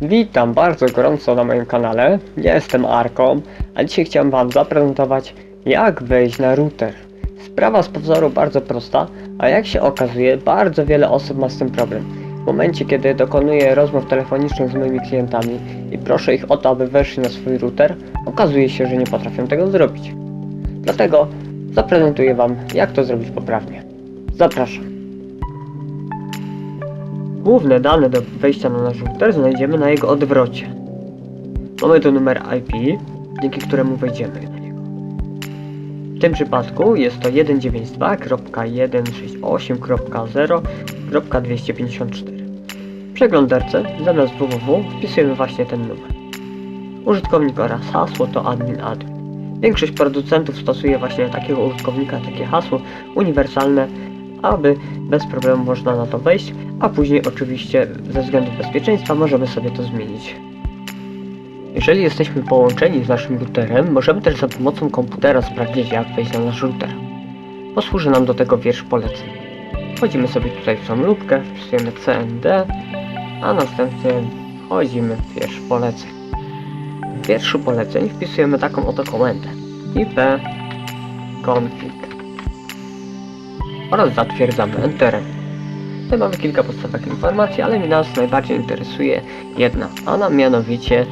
Witam bardzo gorąco na moim kanale. Jestem Arką, a dzisiaj chciałem Wam zaprezentować jak wejść na router. Sprawa z pozoru bardzo prosta, a jak się okazuje bardzo wiele osób ma z tym problem. W momencie kiedy dokonuję rozmów telefonicznych z moimi klientami i proszę ich o to, aby weszli na swój router, okazuje się, że nie potrafią tego zrobić. Dlatego zaprezentuję Wam jak to zrobić poprawnie. Zapraszam. Główne dane do wejścia na nasz router znajdziemy na jego odwrocie. Mamy tu numer IP, dzięki któremu wejdziemy na niego. W tym przypadku jest to 192.168.0.254. W przeglądarce zamiast www wpisujemy właśnie ten numer. Użytkownik oraz hasło to admin admin. Większość producentów stosuje właśnie takiego użytkownika, takie hasło uniwersalne, aby bez problemu można na to wejść, a później oczywiście ze względów bezpieczeństwa możemy sobie to zmienić. Jeżeli jesteśmy połączeni z naszym routerem, możemy też za pomocą komputera sprawdzić jak wejść na nasz router. Posłuży nam do tego wiersz poleceń. Wchodzimy sobie tutaj w tą lubkę, wpisujemy CND, a następnie wchodzimy w wiersz poleceń. W wierszu poleceń wpisujemy taką oto komendę ip config oraz zatwierdzamy Enterem. Tutaj mamy kilka podstawowych informacji, ale mi nas najbardziej interesuje jedna, a nam mianowicie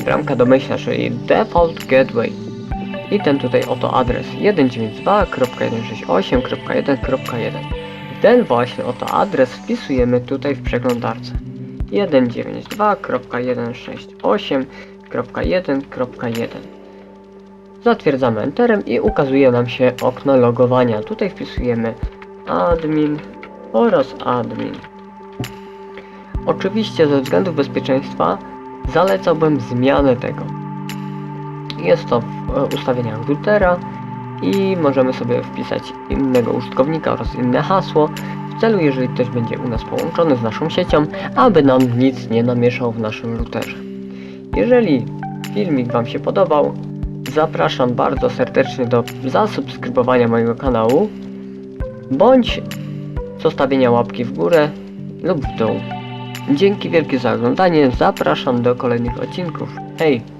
y, bramka domyślna, czyli Default Gateway. I ten tutaj oto adres 192.168.1.1. Ten właśnie oto adres wpisujemy tutaj w przeglądarce 192.168.1.1. Zatwierdzamy Enterem i ukazuje nam się okno logowania. Tutaj wpisujemy admin oraz admin. Oczywiście ze względów bezpieczeństwa zalecałbym zmianę tego. Jest to w e, ustawieniach routera i możemy sobie wpisać innego użytkownika oraz inne hasło w celu, jeżeli ktoś będzie u nas połączony z naszą siecią, aby nam nic nie namieszał w naszym routerze. Jeżeli filmik Wam się podobał, zapraszam bardzo serdecznie do zasubskrybowania mojego kanału bądź zostawienia łapki w górę lub w dół. Dzięki wielkie za oglądanie, zapraszam do kolejnych odcinków. Hej!